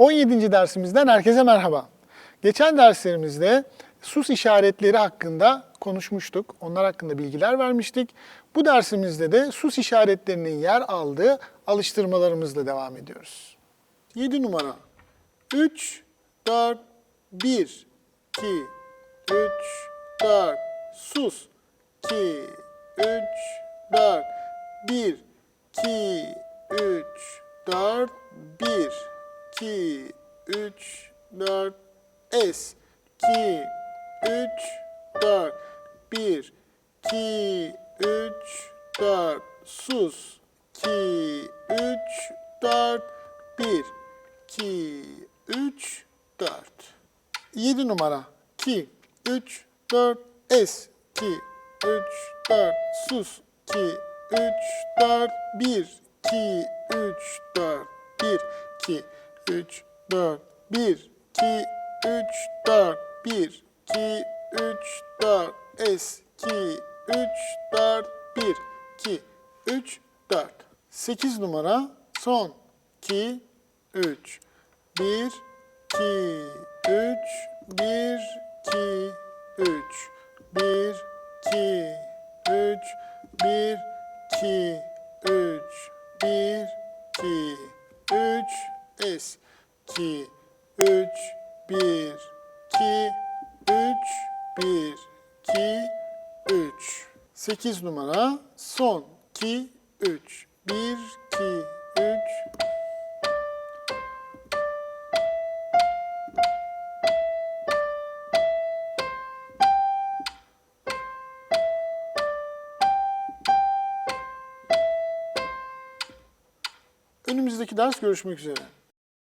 17. dersimizden herkese merhaba. Geçen derslerimizde sus işaretleri hakkında konuşmuştuk. Onlar hakkında bilgiler vermiştik. Bu dersimizde de sus işaretlerinin yer aldığı alıştırmalarımızla devam ediyoruz. 7 numara. 3, 4, 1, 2, 3, 4, sus. 2, 3, 4, 1, 2, 3, 4, 1, 2, 3, 4, es. 2, 3, 4, 1, 2, 3, 4, sus. 2, 3, 4, 1, 2, 3, 4. 7 numara. 2, 3, 4, es. 2, 3, 4, sus. 2, 3, 4, 1, 2, 3, 4, 1, 2, 3, 4, 1, 2, 3, 4, 1, 2, 3, 4, es. 2, 3, 4, 1, 2, 3, 4. 8 numara. Son. 2, 3, 1, 2, 3, 1, 2, 3, 1, 2, 3, 1, 2, 3, 1, 2, 3, es. 2, 3, 1, 2, 3, 1, 2, 3. 8 numara. Son. 2, 3, 1, 2, 3, Önümüzdeki ders görüşmek üzere.